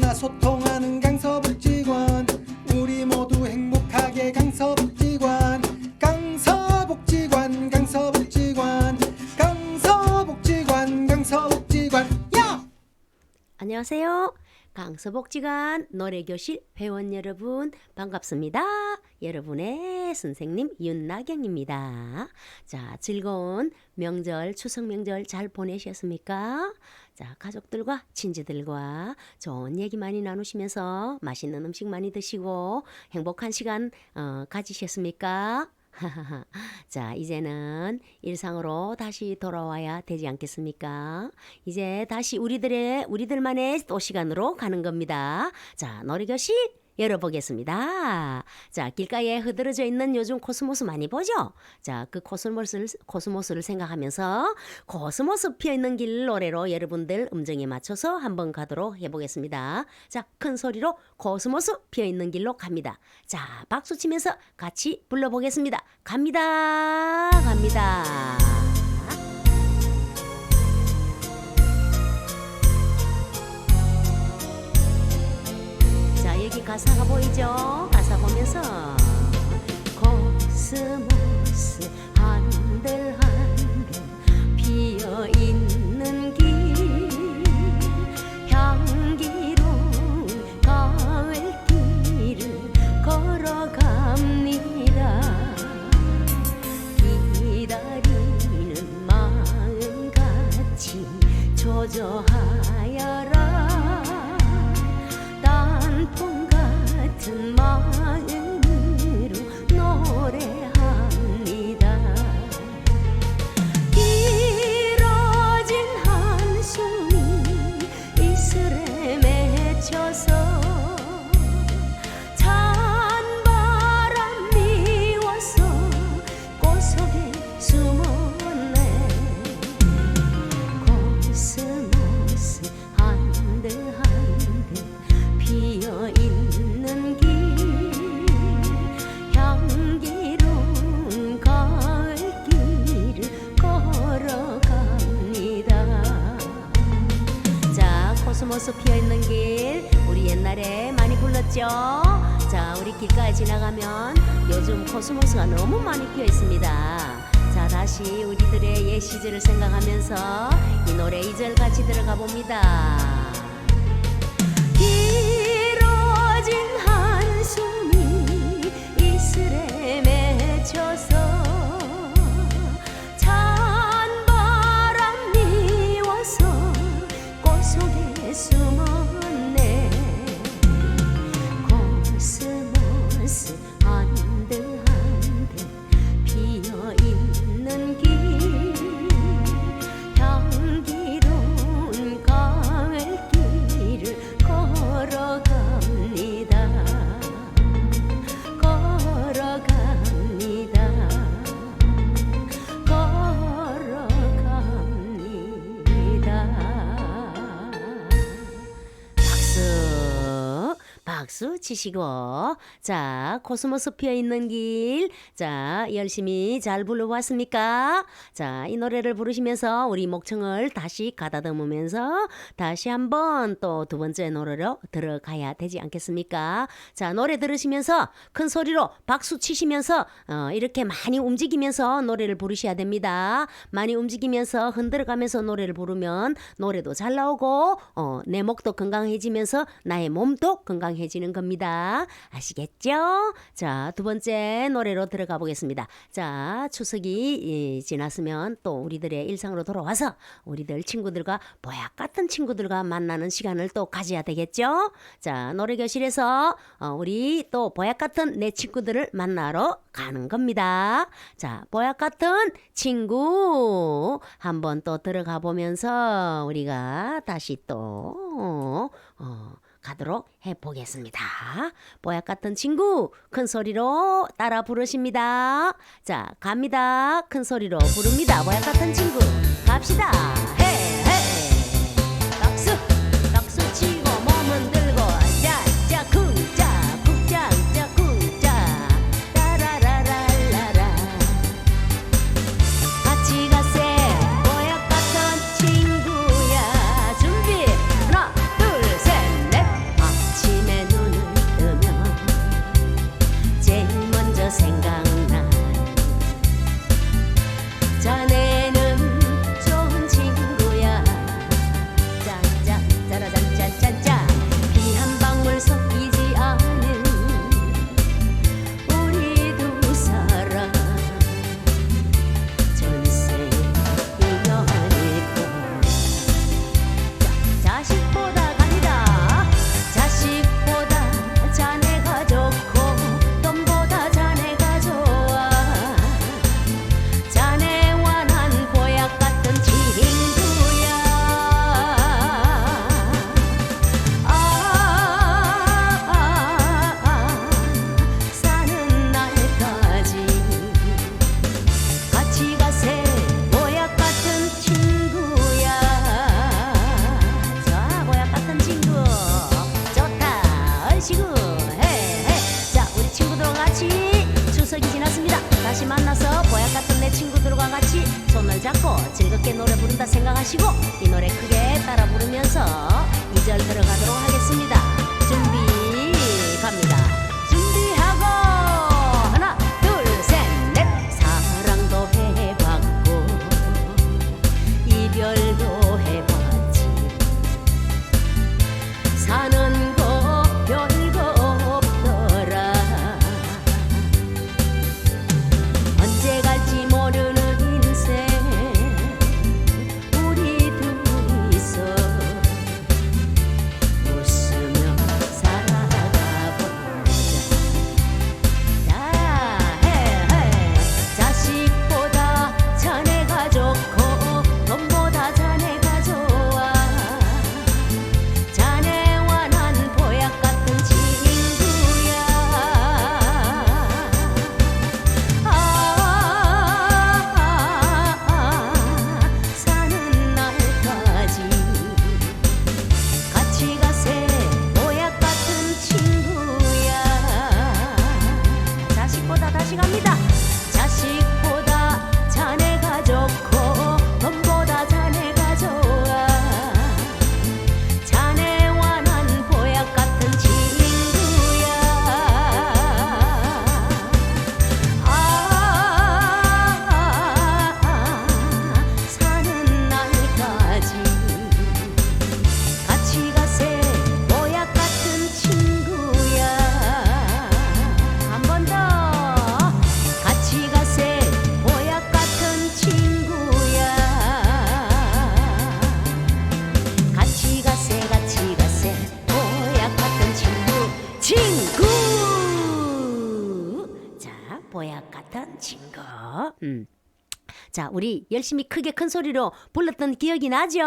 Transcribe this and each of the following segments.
하나 소통하는 강서복지관 우리 모두 행복하게 강서복지관 강서복지관 강서복지관 강서복지관 강서복지관 야! 안녕하세요. 강서복지관 노래교실 회원 여러분 반갑습니다. 여러분의 선생님 윤나경입니다. 자, 즐거운 명절 추석 명절 잘 보내셨습니까? 자, 가족들과 친지들과 좋은 얘기 많이 나누시면서 맛있는 음식 많이 드시고 행복한 시간 어, 가지셨습니까? 자, 이제는 일상으로 다시 돌아와야 되지 않겠습니까? 이제 다시 우리들의, 우리들만의 또 시간으로 가는 겁니다. 자, 놀이교실 열어보겠습니다. 자, 길가에 흐드러져 있는 요즘 코스모스 많이 보죠? 자, 그 코스모스를, 코스모스를 생각하면서 코스모스 피어 있는 길 노래로 여러분들 음정에 맞춰서 한번 가도록 해보겠습니다. 자, 큰 소리로 코스모스 피어 있는 길로 갑니다. 자, 박수 치면서 같이 불러보겠습니다. 갑니다. 갑니다. 보이죠? 자, 코스모스 피어 있는 길 우리 옛날에 많이 불렀죠. 자, 우리 길가에 지나가면 요즘 코스모스가 너무 많이 피어 있습니다. 자, 다시 우리들의 옛 시절을 생각하면서 이 노래 2절 같이 들어가 봅니다. 치시고. 자 코스모스 피어 있는 길 자 열심히 잘 불러봤습니까? 자 이 노래를 부르시면서 우리 목청을 다시 가다듬으면서 다시 한번 또 두 번째 노래로 들어가야 되지 않겠습니까? 자 노래 들으시면서 큰 소리로 박수 치시면서 어, 이렇게 많이 움직이면서 노래를 부르셔야 됩니다. 많이 움직이면서 흔들어가면서 노래를 부르면 노래도 잘 나오고 어, 내 목도 건강해지면서 나의 몸도 건강해지는 겁니다. 아시겠죠? 자, 두 번째 노래로 들어가 보겠습니다. 자, 추석이 예, 지났으면 또 우리들의 일상으로 돌아와서 우리들 친구들과 보약 같은 친구들과 만나는 시간을 또 가져야 되겠죠? 자, 노래교실에서 어, 우리 또 보약 같은 내 친구들을 만나러 가는 겁니다. 자, 보약 같은 친구 한번 또 들어가 보면서 우리가 다시 또 어, 가도록 해보겠습니다. 보약 같은 친구 큰 소리로 따라 부르십니다. 자, 갑니다. 큰 소리로 부릅니다. 보약 같은 친구 갑시다. 친구 음. 자, 우리 열심히 크게 큰 소리로 불렀던 기억이 나죠?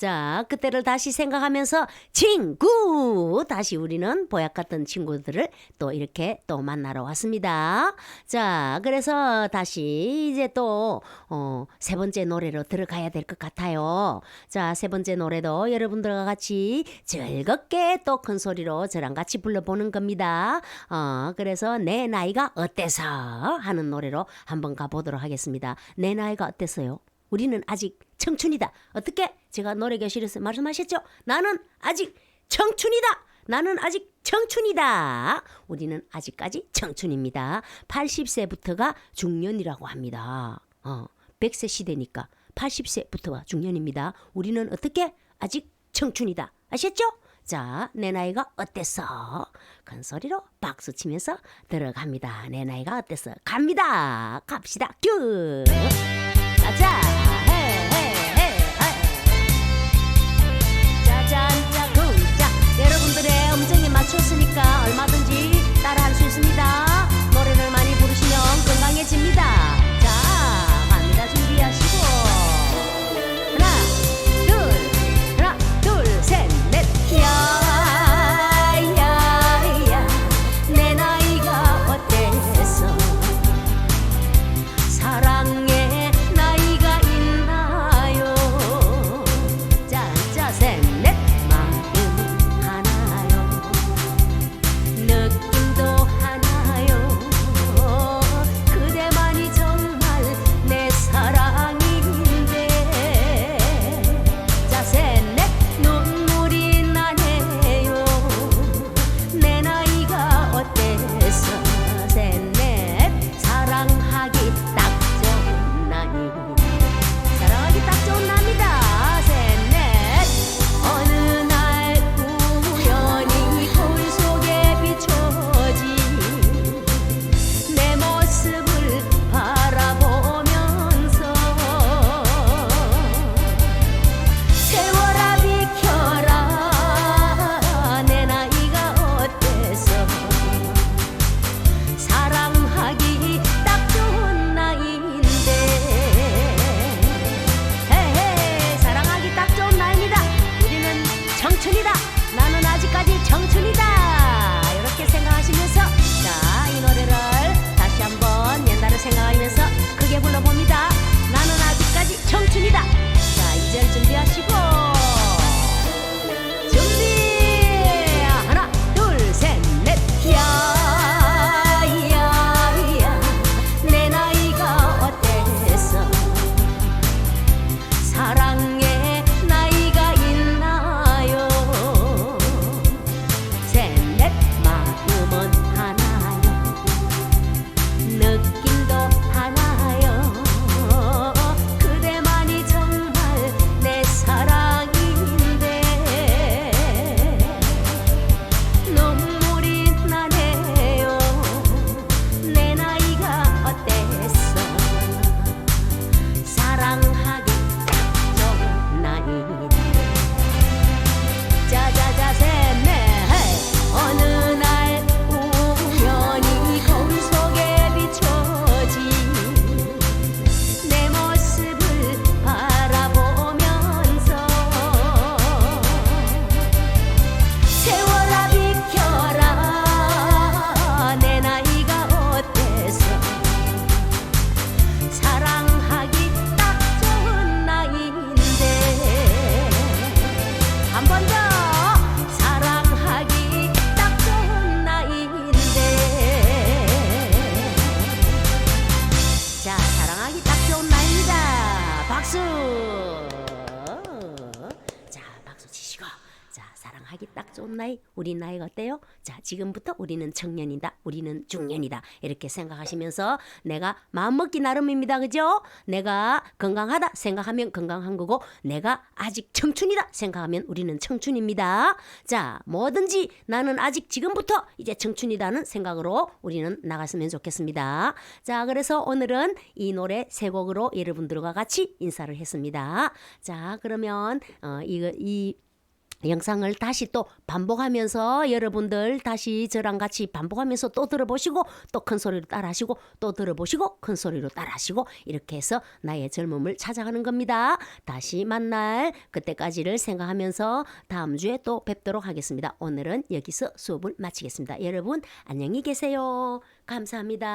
자, 그때를 다시 생각하면서 친구! 다시 우리는 보약 같은 친구들을 또 이렇게 또 만나러 왔습니다. 자, 그래서 다시 이제 또, 어, 세 번째 노래로 들어가야 될 것 같아요. 자, 세 번째 노래도 여러분들과 같이 즐겁게 또 큰 소리로 저랑 같이 불러보는 겁니다. 어, 그래서 내 나이가 어때서 하는 노래로 한번 가보도록 하겠습니다. 내 나이가 어땠어요? 우리는 아직 청춘이다. 어떻게? 제가 노래 교실에서 말씀하셨죠? 나는 아직 청춘이다. 나는 아직 청춘이다. 우리는 아직까지 청춘입니다. 80세부터가 중년이라고 합니다. 어, 100세 시대니까 80세부터가 중년입니다. 우리는 어떻게? 아직 청춘이다. 아셨죠? 자, 내 나이가 어땠어? 큰 소리로 박수 치면서 들어갑니다. 내 나이가 어땠어? 갑니다. 갑시다. 큐! 가자. 우리 나이가 어때요? 자, 지금부터 우리는 청년이다. 우리는 중년이다. 이렇게 생각하시면서 내가 마음먹기 나름입니다. 그죠? 내가 건강하다 생각하면 건강한 거고 내가 아직 청춘이다 생각하면 우리는 청춘입니다. 자, 뭐든지 나는 아직 지금부터 이제 청춘이다는 생각으로 우리는 나갔으면 좋겠습니다. 자, 그래서 오늘은 이 노래 세 곡으로 여러분들과 같이 인사를 했습니다. 자, 그러면 어, 이거 이 영상을 다시 또 반복하면서 여러분들 다시 저랑 같이 반복하면서 또 들어보시고 또 큰 소리로 따라하시고 또 들어보시고 큰 소리로 따라하시고 이렇게 해서 나의 젊음을 찾아가는 겁니다. 다시 만날 그때까지를 생각하면서 다음 주에 또 뵙도록 하겠습니다. 오늘은 여기서 수업을 마치겠습니다. 여러분 안녕히 계세요. 감사합니다.